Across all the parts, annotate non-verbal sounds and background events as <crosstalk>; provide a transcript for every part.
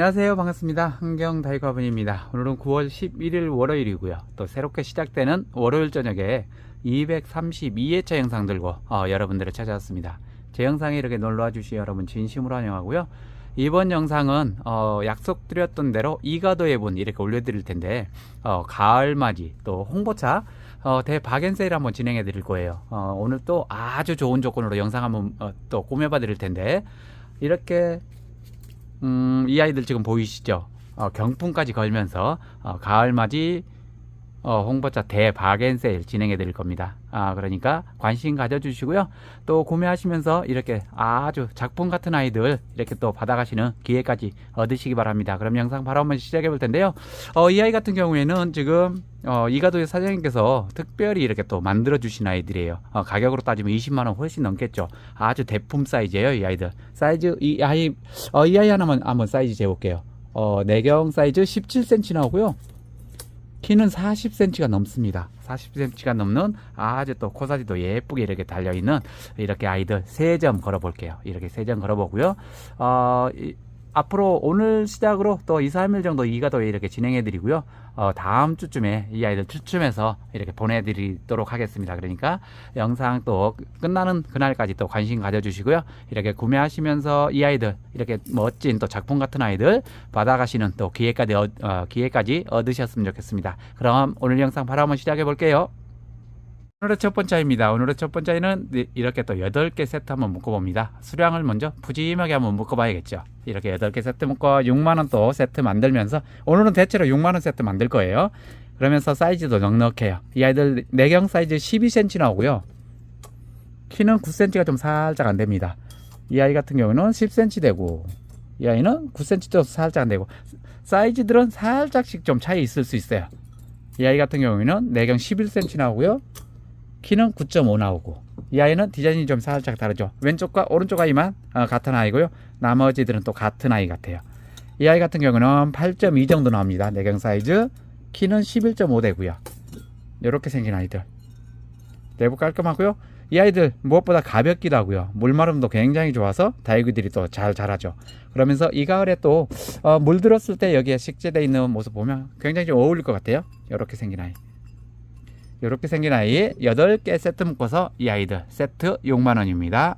안녕하세요. 반갑습니다. 흥경다이과분입니다. 오늘은 9월 11일 월요일이고요. 또 새롭게 시작되는 월요일 저녁에 232회차 영상 들고 어, 여러분들을 찾아왔습니다. 제 영상에 이렇게 놀러와 주신 여러분 진심으로 환영하고요. 이번 영상은 어, 약속드렸던 대로 이가도 예분 이렇게 올려드릴 텐데 어, 가을맞이 또 홍보차 어, 대박연 세일 한번 진행해 드릴 거예요. 어, 오늘 또 아주 좋은 조건으로 영상 한번 어, 또 꾸며봐 드릴 텐데 이렇게 음, 이 아이들 지금 보이시죠? 어, 경품까지 걸면서 어, 가을맞이 어, 홍보차 대박엔 세일 진행해 드릴 겁니다. 아, 그러니까 관심 가져주시고요. 또 구매하시면서 이렇게 아주 작품 같은 아이들 이렇게 또 받아가시는 기회까지 얻으시기 바랍니다. 그럼 영상 바로 한번 시작해 볼 텐데요. 어, 이 아이 같은 경우에는 지금 어, 이가도의 사장님께서 특별히 이렇게 또 만들어 주신 아이들이에요. 어, 가격으로 따지면 20만 원 훨씬 넘겠죠. 아주 대품 사이즈예요, 이 아이들. 사이즈 이 아이 어, 이 아이 하나만 한번 사이즈 재볼게요. 어, 내경 사이즈 17cm 나오고요. 키는 40cm가 넘습니다. 40cm가 넘는 아주 또 코사지도 예쁘게 이렇게 달려있는 이렇게 아이들 세 점 걸어볼게요. 이렇게 세 점 걸어보고요. 어, 이, 앞으로 오늘 시작으로 또 2, 3일 정도 이가도 이렇게 진행해 드리고요. 어, 다음 주쯤에 이 아이들 추첨해서 이렇게 보내드리도록 하겠습니다. 그러니까 영상 또 끝나는 그날까지 또 관심 가져주시고요. 이렇게 구매하시면서 이 아이들 이렇게 멋진 또 작품 같은 아이들 받아가시는 또 기회까지, 얻, 어, 기회까지 얻으셨으면 좋겠습니다. 그럼 오늘 영상 바로 한번 시작해 볼게요. 오늘의 첫 번째입니다. 오늘의 첫 번째는 이렇게 또 8개 세트 한번 묶어봅니다. 수량을 먼저 푸짐하게 한번 묶어봐야겠죠. 이렇게 8개 세트 묶어 6만원 또 세트 만들면서 오늘은 대체로 6만원 세트 만들 거예요. 그러면서 사이즈도 넉넉해요. 이 아이들 내경 사이즈 12cm 나오고요. 키는 9cm가 좀 살짝 안 됩니다. 이 아이 같은 경우는 10cm 되고 이 아이는 9cm도 살짝 안 되고 사이즈들은 살짝씩 좀 차이 있을 수 있어요. 이 아이 같은 경우에는 내경 11cm 나오고요. 키는 9.5 나오고 이 아이는 디자인이 좀 살짝 다르죠. 왼쪽과 오른쪽 아이만 어, 같은 아이고요. 나머지들은 또 같은 아이 같아요. 이 아이 같은 경우는 8.2 정도 나옵니다. 내경 사이즈. 키는 11.5 되고요. 이렇게 생긴 아이들. 내부 깔끔하고요. 이 아이들 무엇보다 가볍기도 하고요. 물마름도 굉장히 좋아서 다이구들이 또 잘 자라죠. 그러면서 이 가을에 또 어, 물들었을 때 여기에 식재되어 있는 모습 보면 굉장히 좀 어울릴 것 같아요. 이렇게 생긴 아이 이렇게 생긴 아이 8개 세트 묶어서 이 아이들 세트 6만원입니다.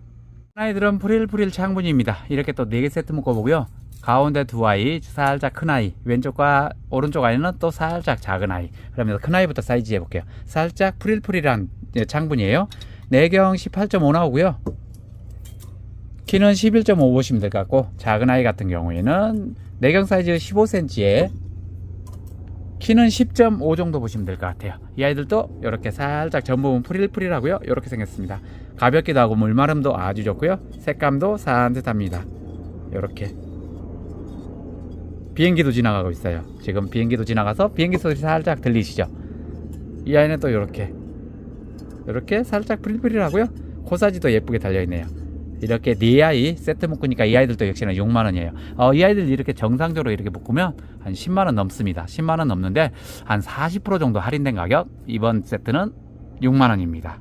아이들은 프릴프릴 창분입니다. 이렇게 또 4개 세트 묶어보고요. 가운데 두 아이 살짝 큰 아이 왼쪽과 오른쪽 아이는 또 살짝 작은 아이 그러면서 큰 아이부터 사이즈 해볼게요 살짝 프릴프릴한 창분이에요 내경 18.5 나오고요 키는 11.5 보시면 될 것 같고 작은 아이 같은 경우에는 내경 사이즈 15cm에 키는 10.5 정도 보시면 될 것 같아요. 이 아이들도 이렇게 살짝 전 부분 프릴프릴하고요. 이렇게 생겼습니다. 가볍기도 하고 물마름도 아주 좋고요. 색감도 산뜻합니다. 이렇게. 비행기도 지나가고 있어요. 지금 비행기도 지나가서 비행기 소리 살짝 들리시죠? 이 아이는 또 이렇게. 이렇게 살짝 프릴프릴하고요. 코사지도 예쁘게 달려있네요 이렇게 네 아이 세트 묶으니까 이 아이들도 역시나 6만 원이에요. 어, 이 아이들 이렇게 정상적으로 이렇게 묶으면 한 10만 원 넘습니다. 10만 원 넘는데 한 40% 정도 할인된 가격 이번 세트는 6만 원입니다.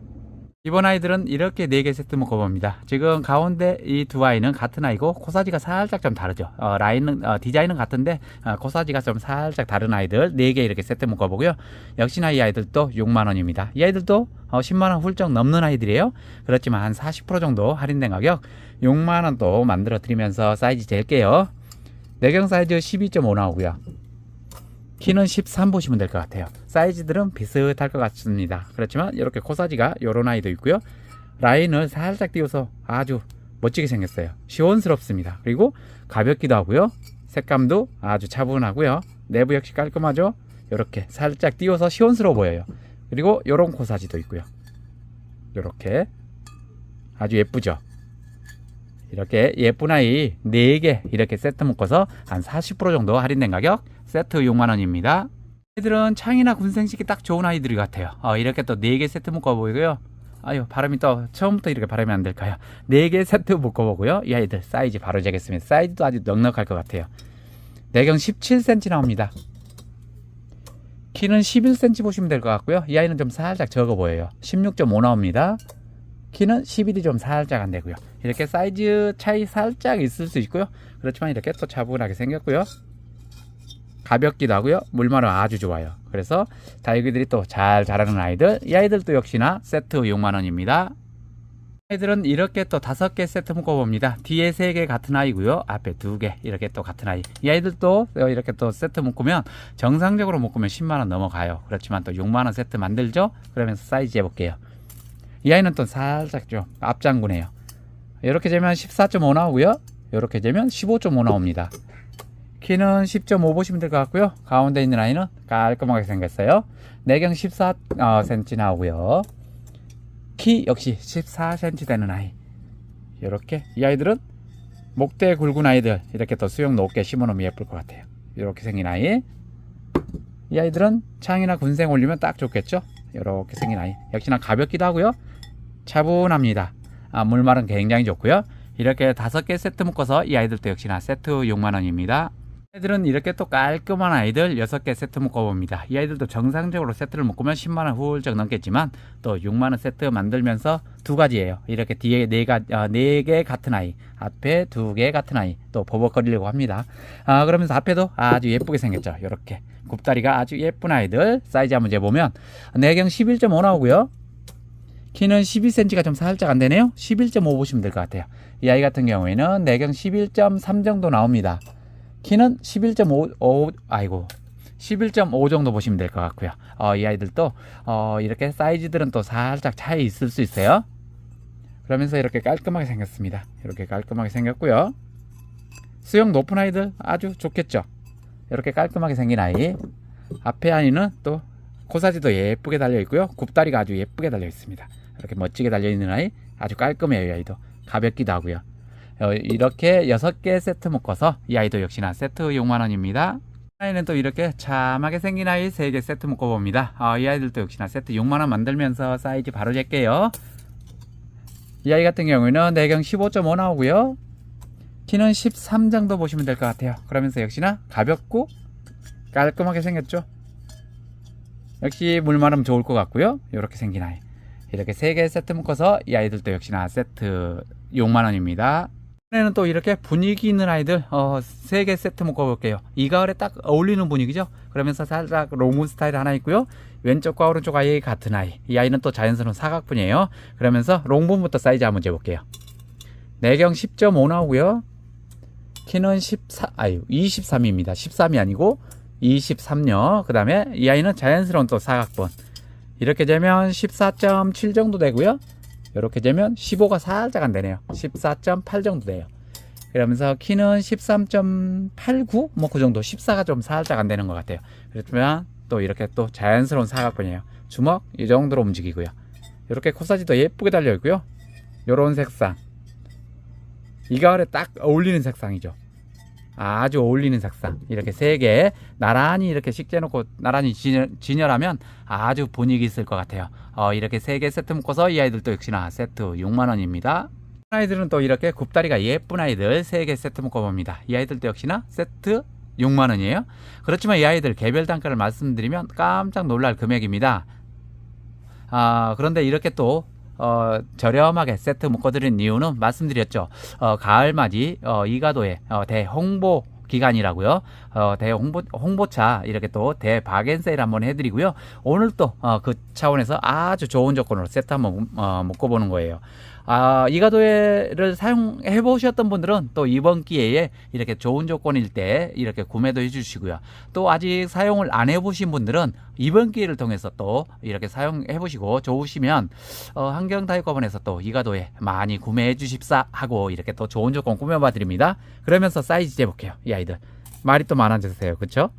이번 아이들은 이렇게 4개 세트 묶어봅니다. 지금 가운데 이 두 아이는 같은 아이고 코사지가 살짝 좀 다르죠. 어, 라인은 어, 디자인은 같은데 어, 코사지가 좀 살짝 다른 아이들 4개 이렇게 세트 묶어보고요. 역시나 이 아이들도 6만 원입니다. 이 아이들도 어, 10만 원 훌쩍 넘는 아이들이에요. 그렇지만 한 40% 정도 할인된 가격 6만 원 또 만들어 드리면서 사이즈 잴게요. 내경 사이즈 12.5 나오고요. 키는 13 보시면 될 것 같아요. 사이즈들은 비슷할 것 같습니다. 그렇지만 이렇게 코사지가 요런 아이도 있고요. 라인을 살짝 띄워서 아주 멋지게 생겼어요. 시원스럽습니다. 그리고 가볍기도 하고요. 색감도 아주 차분하고요. 내부 역시 깔끔하죠. 이렇게 살짝 띄워서 시원스러워 보여요. 그리고 요런 코사지도 있고요. 이렇게 아주 예쁘죠. 이렇게 예쁜 아이 4개 이렇게 세트 묶어서 한 40% 정도 할인된 가격 세트 6만원입니다. 애들은 창이나 군생식이 딱 좋은 아이들 같아요. 어, 이렇게 또 4개 세트 묶어보고요. 아유 바람이 또 처음부터 이렇게 바람이 안 될까요? 4개 세트 묶어보고요. 이 아이들 사이즈 바로 재겠습니다. 사이즈도 아주 넉넉할 것 같아요. 내경 17cm 나옵니다. 키는 11cm 보시면 될 것 같고요. 이 아이는 좀 살짝 적어 보여요. 16.5 나옵니다. 키는 11이 좀 살짝 안 되고요. 이렇게 사이즈 차이 살짝 있을 수 있고요. 그렇지만 이렇게 또 차분하게 생겼고요. 가볍기도 하고요. 물만은 아주 좋아요. 그래서 다육이들이 또 잘 자라는 아이들, 이 아이들도 역시나 세트 6만원입니다. 아이들은 이렇게 또 다섯 개 세트 묶어봅니다. 뒤에 세 개 같은 아이고요. 앞에 두 개 이렇게 또 같은 아이. 이 아이들도 이렇게 또 세트 묶으면 정상적으로 묶으면 10만 원 넘어가요. 그렇지만 또 6만 원 세트 만들죠. 그러면서 사이즈 해볼게요. 이 아이는 또 살짝 좀 앞장구네요. 이렇게 재면 14.5 나오고요. 이렇게 재면 15.5 나옵니다. 키는 10.5 보시면 될 것 같고요. 가운데 있는 아이는 깔끔하게 생겼어요. 내경 14cm 나오고요. 키 역시 14cm 되는 아이. 이렇게 이 아이들은 목대 굵은 아이들 이렇게 또 수영 높게 심어놓으면 예쁠 것 같아요. 이렇게 생긴 아이. 이 아이들은 창이나 군생 올리면 딱 좋겠죠. 이렇게 생긴 아이. 역시나 가볍기도 하고요. 차분합니다. 아, 물말은 굉장히 좋고요. 이렇게 다섯 개 세트 묶어서 이 아이들도 역시나 세트 6만 원입니다. 아이들은 이렇게 또 깔끔한 아이들 6개 세트 묶어봅니다. 이 아이들도 정상적으로 세트를 묶으면 10만원 훌쩍 넘겠지만 또 6만원 세트 만들면서 두 가지예요. 이렇게 뒤에 네, 가, 어, 네개 같은 아이, 앞에 두 개 같은 아이 또 버벅거리려고 합니다. 아, 그러면서 앞에도 아주 예쁘게 생겼죠. 이렇게 굽다리가 아주 예쁜 아이들 사이즈 한번 재보면 내경 11.5 나오고요. 키는 12cm가 좀 살짝 안 되네요. 11.5 보시면 될 것 같아요. 이 아이 같은 경우에는 내경 11.3 정도 나옵니다. 키는 11.5, 아이고, 11.5 정도 보시면 될 것 같고요. 어, 이 아이들도 어, 이렇게 사이즈들은 또 살짝 차이 있을 수 있어요. 그러면서 이렇게 깔끔하게 생겼습니다. 이렇게 깔끔하게 생겼고요. 수영 높은 아이들 아주 좋겠죠. 이렇게 깔끔하게 생긴 아이. 앞에 아이는 또 코사지도 예쁘게 달려 있고요. 굽다리가 아주 예쁘게 달려 있습니다. 이렇게 멋지게 달려 있는 아이 아주 깔끔해요. 이 아이도 가볍기도 하고요. 어, 이렇게 6개 세트 묶어서 이 아이도 역시나 세트 6만원입니다. 아이는 또 이렇게 참하게 생긴 아이 3개 세트 묶어봅니다. 어, 이 아이들도 역시나 세트 6만원 만들면서 사이즈 바로 잴게요. 이 아이 같은 경우에는 내경 15.5 나오고요. 키는 13 정도 보시면 될 것 같아요. 그러면서 역시나 가볍고 깔끔하게 생겼죠. 역시 물만하면 좋을 것 같고요. 이렇게 생긴 아이. 이렇게 3개 세트 묶어서 이 아이들도 역시나 세트 6만원입니다. 이번에는 또 이렇게 분위기 있는 아이들 어, 3개 세트 묶어볼게요. 이 가을에 딱 어울리는 분위기죠. 그러면서 살짝 롱문 스타일 하나 있고요. 왼쪽과 오른쪽 아이 같은 아이. 이 아이는 또 자연스러운 사각분이에요. 그러면서 롱분부터 사이즈 한번 재볼게요. 내경 10.5 나오고요. 키는 14, 아유, 23입니다. 13이 아니고 23요. 그 다음에 이 아이는 자연스러운 또 사각분. 이렇게 되면 14.7 정도 되고요. 이렇게 되면 15가 살짝 안 되네요. 14.8 정도 돼요. 그러면서 키는 13.89? 뭐 그 정도. 14가 좀 살짝 안 되는 것 같아요. 그렇지만 또 이렇게 또 자연스러운 사각분이에요. 주먹 이 정도로 움직이고요. 이렇게 코사지도 예쁘게 달려 있고요. 요런 색상. 이 가을에 딱 어울리는 색상이죠. 아주 어울리는 색상. 이렇게 세 개 나란히 이렇게 식재놓고 나란히 진열, 하면 아주 분위기 있을 것 같아요. 어, 이렇게 세 개 세트 묶어서 이 아이들도 역시나 세트 6만원입니다. 아이들은 또 이렇게 굽다리가 예쁜 아이들 세 개 세트 묶어봅니다. 이 아이들도 역시나 세트 6만원이에요. 그렇지만 이 아이들 개별 단가를 말씀드리면 깜짝 놀랄 금액입니다. 아, 그런데 이렇게 또 어, 저렴하게 세트 묶어드린 이유는 말씀드렸죠. 어, 가을맞이 어, 이가도의 어, 대홍보 기간이라고요. 어, 대홍보 홍보차 이렇게 또 대바겐세일 한번 해드리고요. 오늘 또그 어, 차원에서 아주 좋은 조건으로 세트 한번 어, 묶어보는 거예요. 아, 이가도에를 사용해 보셨던 분들은 또 이번 기회에 이렇게 좋은 조건일 때 이렇게 구매도 해 주시고요. 또 아직 사용을 안 해 보신 분들은 이번 기회를 통해서 또 이렇게 사용해 보시고 좋으시면 어, 환경다육법원에서 또 이가도에 많이 구매해 주십사 하고 이렇게 또 좋은 조건 꾸며봐 드립니다. 그러면서 사이즈 재볼게요. 이 아이들. 말이 또 많아지세요. 그쵸?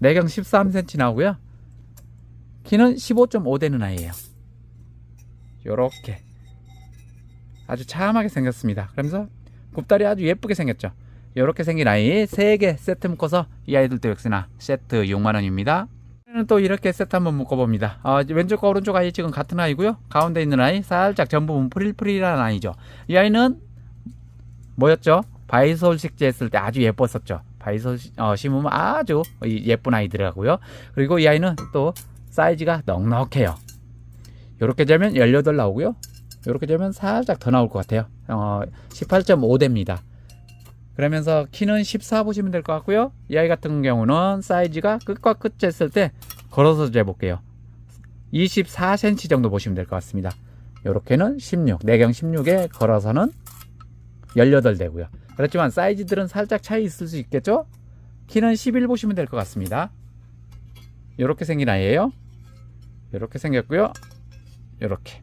내경 13cm 나오고요. 키는 15.5 되는 아이예요. 요렇게 아주 참하게 생겼습니다. 그러면서 굽다리 아주 예쁘게 생겼죠. 이렇게 생긴 아이 3개 세트 묶어서 이 아이들도 역시나 세트 6만원입니다. 또 이렇게 세트 한번 묶어봅니다. 어, 왼쪽과 오른쪽 아이 지금 같은 아이고요. 가운데 있는 아이 살짝 전부분 프릴프릴한 아이죠. 이 아이는 뭐였죠? 바이솔 식재했을 때 아주 예뻤었죠. 바이솔 어, 심으면 아주 예쁜 아이더라고요. 그리고 이 아이는 또 사이즈가 넉넉해요. 이렇게 되면 18 나오고요. 이렇게 되면 살짝 더 나올 것 같아요. 어, 18.5대입니다. 그러면서 키는 14 보시면 될 것 같고요. 이 아이 같은 경우는 사이즈가 끝과 끝 쟀을 때 걸어서 재볼게요. 24cm 정도 보시면 될 것 같습니다. 이렇게는 16, 내경 16에 걸어서는 18 되고요. 그렇지만 사이즈들은 살짝 차이 있을 수 있겠죠? 키는 11 보시면 될 것 같습니다. 이렇게 생긴 아이예요. 이렇게 생겼고요. 이렇게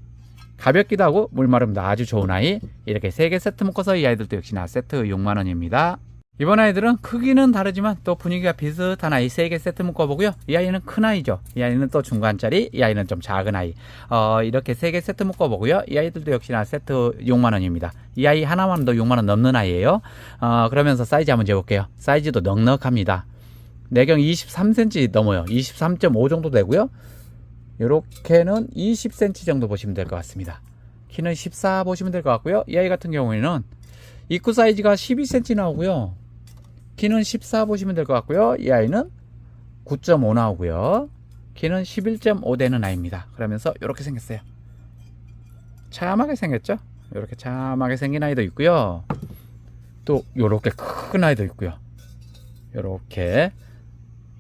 가볍기도 하고 물마름도 아주 좋은 아이 이렇게 3개 세트 묶어서 이 아이들도 역시나 세트 6만원입니다 이번 아이들은 크기는 다르지만 또 분위기가 비슷한 아이 3개 세트 묶어보고요. 이 아이는 큰 아이죠. 이 아이는 또 중간짜리 이 아이는 좀 작은 아이. 어, 이렇게 3개 세트 묶어보고요. 이 아이들도 역시나 세트 6만원입니다. 이 아이 하나만 도 6만원 넘는 아이예요. 어, 그러면서 사이즈 한번 재볼게요. 사이즈도 넉넉합니다. 내경 23cm 넘어요. 23.5 정도 되고요. 이렇게는 20cm 정도 보시면 될 것 같습니다. 키는 14 보시면 될 것 같고요. 이 아이 같은 경우에는 입구 사이즈가 12cm 나오고요. 키는 14 보시면 될 것 같고요. 이 아이는 9.5 나오고요. 키는 11.5 되는 아이입니다. 그러면서 이렇게 생겼어요. 참하게 생겼죠? 이렇게 참하게 생긴 아이도 있고요. 또 이렇게 큰 아이도 있고요. 이렇게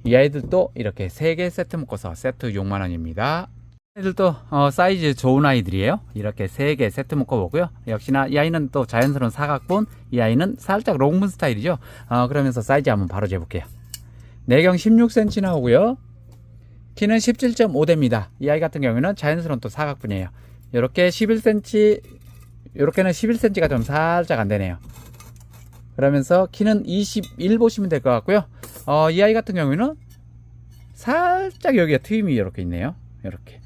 이 아이들도 이렇게 3개 세트 묶어서 세트 6만원입니다. 애들도 어, 사이즈 좋은 아이들이에요. 이렇게 3개 세트 묶어보고요. 역시나 이 아이는 또 자연스러운 사각본, 이 아이는 살짝 롱문 스타일이죠. 어, 그러면서 사이즈 한번 바로 재볼게요. 내경 16cm 나오고요. 키는 17.5대입니다. 이 아이 같은 경우에는 자연스러운 또 사각분이에요. 이렇게 11cm, 이렇게는 11cm가 좀 살짝 안 되네요. 그러면서 키는 21 보시면 될 것 같고요. 어, 이 아이 같은 경우에는 살짝 여기에 트임이 이렇게 있네요. 이렇게.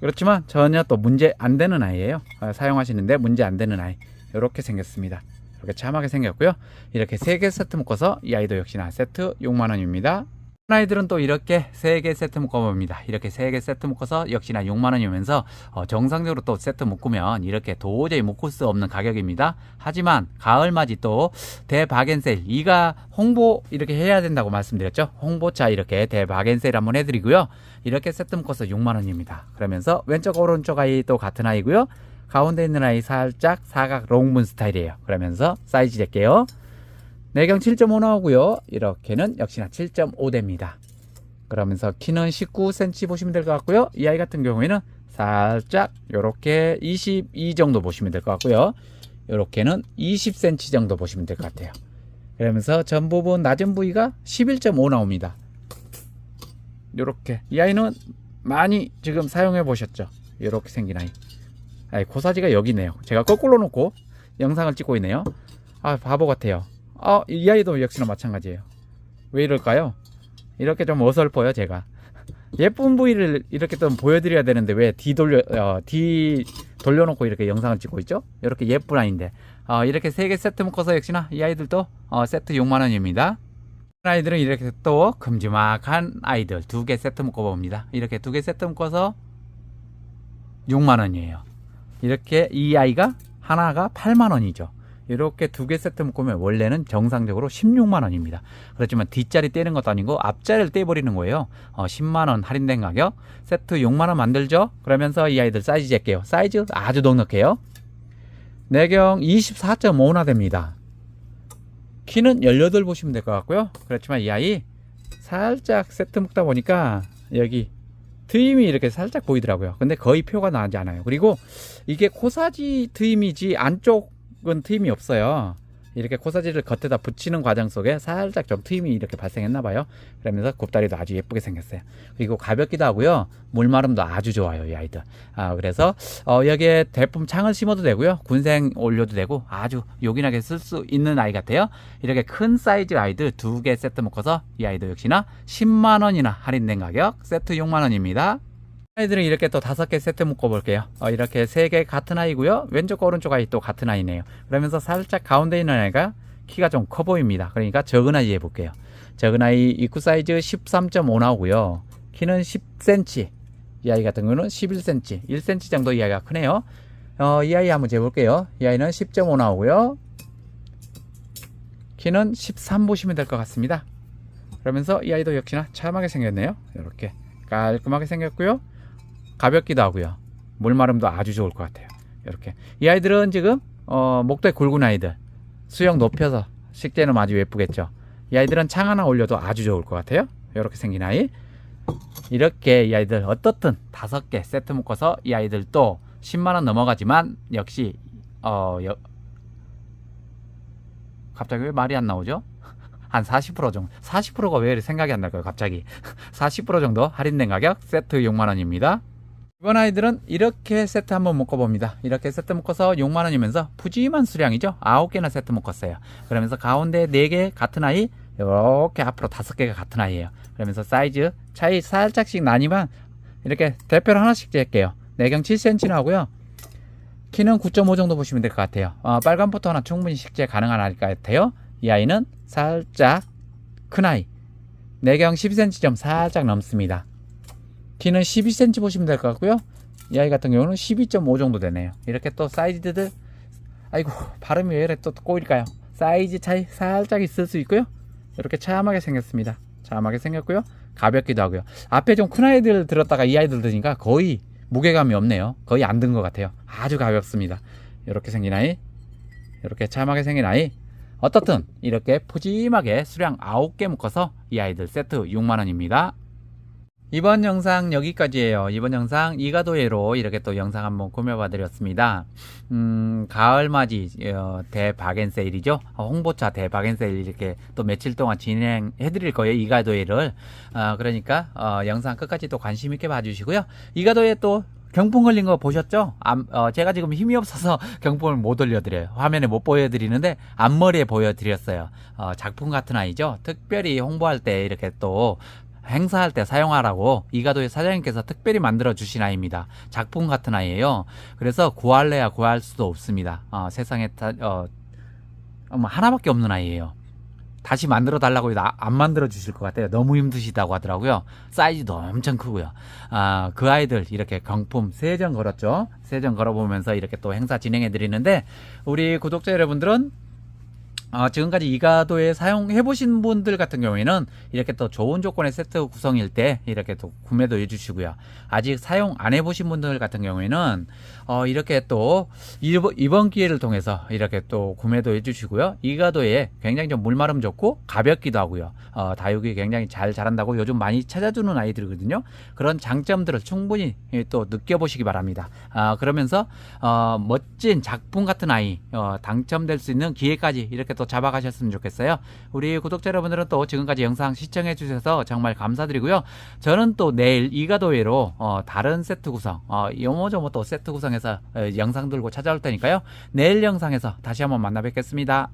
그렇지만 전혀 또 문제 안 되는 아이예요. 어, 사용하시는데 문제 안 되는 아이. 이렇게 생겼습니다. 이렇게 참하게 생겼고요. 이렇게 3개 세트 묶어서 이 아이도 역시나 세트 6만원입니다. 아이들은 또 이렇게 3개 세트 묶어봅니다. 이렇게 3개 세트 묶어서 역시나 6만원이면서 어, 정상적으로 또 세트 묶으면 이렇게 도저히 묶을 수 없는 가격입니다. 하지만 가을맞이 또 대바겐세일 이가 홍보 이렇게 해야 된다고 말씀드렸죠. 홍보차 이렇게 대바겐세일 한번 해드리고요. 이렇게 세트 묶어서 6만 원입니다. 그러면서 왼쪽 오른쪽 아이 또 같은 아이고요. 가운데 있는 아이 살짝 사각 롱문 스타일이에요. 그러면서 사이즈 잴게요. 내경 7.5 나오고요. 이렇게는 역시나 7.5 됩니다. 그러면서 키는 19cm 보시면 될 것 같고요. 이 아이 같은 경우에는 살짝 이렇게 22 정도 보시면 될 것 같고요. 이렇게는 20cm 정도 보시면 될 것 같아요. 그러면서 전 부분 낮은 부위가 11.5 나옵니다. 이렇게 이 아이는 많이 지금 사용해 보셨죠? 이렇게 생긴 아이. 아이 고사지가 여기 있네요. 제가 거꾸로 놓고 영상을 찍고 있네요. 아 바보 같아요. 아, 이 아이도 역시나 마찬가지예요. 왜 이럴까요? 이렇게 좀 어설퍼요, 제가. 예쁜 부위를 이렇게 좀 보여드려야 되는데 왜 D 돌려 어, D 돌려놓고 이렇게 영상을 찍고 있죠? 이렇게 예쁜 아이인데 어, 이렇게 세 개 세트 묶어서 역시나 이 아이들도 어, 세트 6만 원입니다. 아이들은 이렇게 또 큼지막한 아이들 두 개 세트 묶어봅니다. 이렇게 두 개 세트 묶어서 6만 원이에요. 이렇게 이 아이가 하나가 8만 원이죠. 이렇게 두 개 세트 묶으면 원래는 정상적으로 16만 원입니다. 그렇지만 뒷자리 떼는 것도 아니고 앞자리를 떼버리는 거예요. 어, 10만 원 할인된 가격. 세트 6만 원 만들죠. 그러면서 이 아이들 사이즈 잴게요. 사이즈 아주 넉넉해요. 내경 24.5나 됩니다. 키는 18 보시면 될 것 같고요. 그렇지만 이 아이 살짝 세트 묶다 보니까 여기 트임이 이렇게 살짝 보이더라고요. 근데 거의 표가 나지 않아요. 그리고 이게 코사지 트임이지 안쪽 은 트임이 없어요. 이렇게 코사지를 겉에다 붙이는 과정 속에 살짝 좀 트임이 이렇게 발생했나 봐요. 그러면서 곱다리도 아주 예쁘게 생겼어요. 그리고 가볍기도 하고요. 물마름도 아주 좋아요, 이 아이들. 아, 그래서 어, 여기에 대품 창을 심어도 되고요. 군생 올려도 되고 아주 요긴하게 쓸 수 있는 아이 같아요. 이렇게 큰 사이즈 아이들 두 개 세트 묶어서 이 아이도 역시나 10만 원이나 할인된 가격 세트 6만 원입니다. 아이들은 이렇게 또 다섯 개 세트 묶어 볼게요. 어, 이렇게 세 개 같은 아이고요. 왼쪽과 오른쪽 아이 또 같은 아이네요. 그러면서 살짝 가운데 있는 아이가 키가 좀 커 보입니다. 그러니까 적은 아이 해볼게요. 적은 아이 입구 사이즈 13.5 나오고요. 키는 10cm. 이 아이 같은 경우는 11cm, 1cm 정도 이 아이가 크네요. 어, 이 아이 한번 재볼게요. 이 아이는 10.5 나오고요. 키는 13 보시면 될 것 같습니다. 그러면서 이 아이도 역시나 참하게 생겼네요. 이렇게 깔끔하게 생겼고요. 가볍기도 하고요. 물마름도 아주 좋을 것 같아요. 이렇게 이 아이들은 지금 어, 목도에 굵은 아이들 수영 높여서 식재는 아주 예쁘겠죠. 이 아이들은 창 하나 올려도 아주 좋을 것 같아요. 이렇게 생긴 아이. 이렇게 이 아이들 어떻든 다섯 개 세트 묶어서 이 아이들도 10만 원 넘어가지만 역시 어 여... 갑자기 왜 말이 안 나오죠? <laughs> 한 40% 정도 40%가 왜 생각이 안 날까요 갑자기 <laughs> 40% 정도 할인된 가격 세트 6만 원입니다 이번 아이들은 이렇게 세트 한번 묶어봅니다. 이렇게 세트 묶어서 6만 원이면서 푸짐한 수량이죠? 9개나 세트 묶었어요. 그러면서 가운데 4개 같은 아이 이렇게 앞으로 5개가 같은 아이예요. 그러면서 사이즈 차이 살짝씩 나니만 이렇게 대표로 하나씩 잴게요. 내경 7cm 나오고요. 키는 9.5 정도 보시면 될 것 같아요. 어, 빨간 포트 하나 충분히 식재 가능한 아이 같아요. 이 아이는 살짝 큰 아이. 내경 12cm 좀 살짝 넘습니다 키는 12cm 보시면 될 것 같고요. 이 아이 같은 경우는 12.5 정도 되네요. 이렇게 또 사이즈들 아이고 발음이 왜 이래 또 꼬일까요? 사이즈 차이 살짝 있을 수 있고요. 이렇게 참하게 생겼습니다. 참하게 생겼고요. 가볍기도 하고요. 앞에 좀 큰 아이들 들었다가 이 아이들 드니까 거의 무게감이 없네요. 거의 안 든 것 같아요. 아주 가볍습니다. 이렇게 생긴 아이 이렇게 참하게 생긴 아이. 어떻든 이렇게 푸짐하게 수량 9개 묶어서 이 아이들 세트 6만원입니다 이번 영상 여기까지예요. 이번 영상 이가도예로 이렇게 또 영상 한번 꾸며봐 드렸습니다. 음, 가을맞이 어, 대박앤세일이죠. 어, 홍보차 대박앤세일 이렇게 또 며칠 동안 진행해 드릴 거예요. 이가도예를. 어, 그러니까 어, 영상 끝까지 또 관심 있게 봐주시고요. 이가도예 또 경품 걸린 거 보셨죠? 앞, 어, 제가 지금 힘이 없어서 <laughs> 경품을 못 올려드려요. 화면에 못 보여드리는데 앞머리에 보여드렸어요. 어, 작품 같은 아이죠. 특별히 홍보할 때 이렇게 또 행사할 때 사용하라고 이가도의 사장님께서 특별히 만들어 주신 아이입니다. 작품 같은 아이예요. 그래서 구할래야 구할 수도 없습니다. 어, 세상에 다, 어, 뭐 하나밖에 없는 아이예요. 다시 만들어 달라고 해도 아, 안 만들어 주실 것 같아요. 너무 힘드시다고 하더라고요. 사이즈도 엄청 크고요. 아, 그 아이들 이렇게 경품 세장 걸었죠. 세장 걸어보면서 이렇게 또 행사 진행해 드리는데 우리 구독자 여러분들은 어, 지금까지 이가도에 사용해 보신 분들 같은 경우에는 이렇게 또 좋은 조건의 세트 구성일 때 이렇게 또 구매도 해주시고요. 아직 사용 안 해보신 분들 같은 경우에는 어, 이렇게 또 이번, 기회를 통해서 이렇게 또 구매도 해주시고요. 이가도에 굉장히 좀 물마름 좋고 가볍기도 하고요. 어, 다육이 굉장히 잘 자란다고 요즘 많이 찾아주는 아이들이거든요. 그런 장점들을 충분히 또 느껴보시기 바랍니다. 아, 그러면서 어, 멋진 작품 같은 아이 어, 당첨될 수 있는 기회까지 이렇게 또 잡아가셨으면 좋겠어요. 우리 구독자 여러분들은 또 지금까지 영상 시청해 주셔서 정말 감사드리고요. 저는 또 내일 이가도회로 어, 다른 세트 구성, 어, 요모조모 또 세트 구성해서 어, 영상 들고 찾아올 테니까요. 내일 영상에서 다시 한번 만나 뵙겠습니다.